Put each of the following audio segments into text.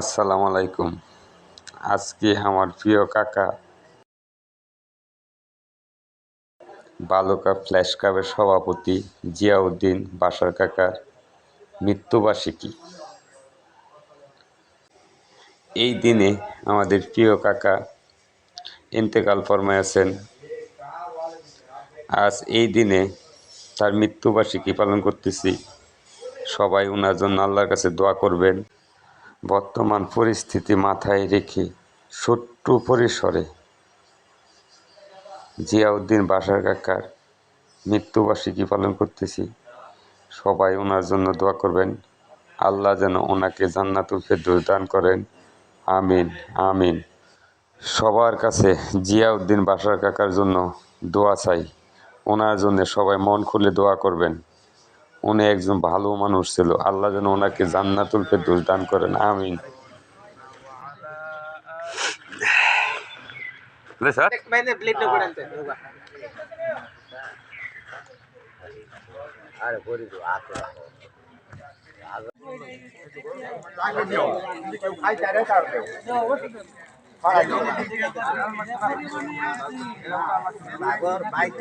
আসসালামু আলাইকুম। আজকে আমার প্রিয় কাকা বালুকা ফ্ল্যাশ ক্লাবের সভাপতি জিয়াউদ্দিন বাসার কাকার মৃত্যুবার্ষিকী। এই দিনে আমাদের প্রিয় কাকা ইন্তেকাল ফরমায় আছেন। আজ এই দিনে তার মৃত্যুবার্ষিকী পালন করতেছি। সবাই ওনার জন্য আল্লাহর কাছে দোয়া করবেন। বর্তমান পরিস্থিতি মাথায় রেখে ছোট্ট পরিসরে জিয়াউদ্দিন বাসার কাকার মৃত্যুবার্ষিকী পালন করতেছি। সবাই ওনার জন্য দোয়া করবেন। আল্লাহ যেন ওনাকে জান্নাতুল ফেরদৌস দান করেন। আমিন আমিন। সবার কাছে জিয়াউদ্দিন বাসার কাকার জন্য দোয়া চাই। ওনার জন্য সবাই মন খুলে দোয়া করবেন। উনি একজন ভালো মানুষ ছিল। আল্লাহ যেন ওনাকে জান্নাতুল ফেরদৌস দান করেন আমিন। বাইক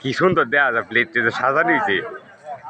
কি সুন্দর দেয়া যায় প্লেট সাজানো হয়েছে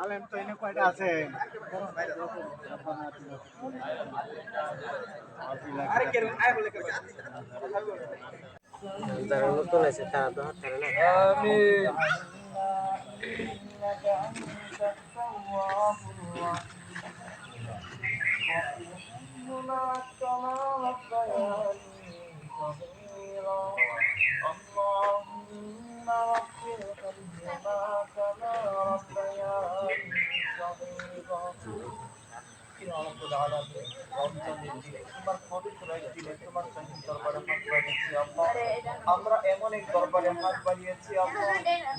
আলেম তো এনে কয়টা আছে? আমি Thank. আমরা এমন এক দরবারে হাত বাড়িয়েছি আল্লাহ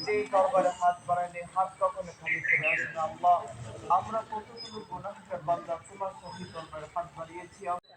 যে দরবারে হাত বাড়াইলে হাত কখনো খালি চলে আসে না আমরা কতগুলো গুণাহের বান্দা, তোমার সহিত দরবারে হাত বাড়িয়েছি আল্লাহ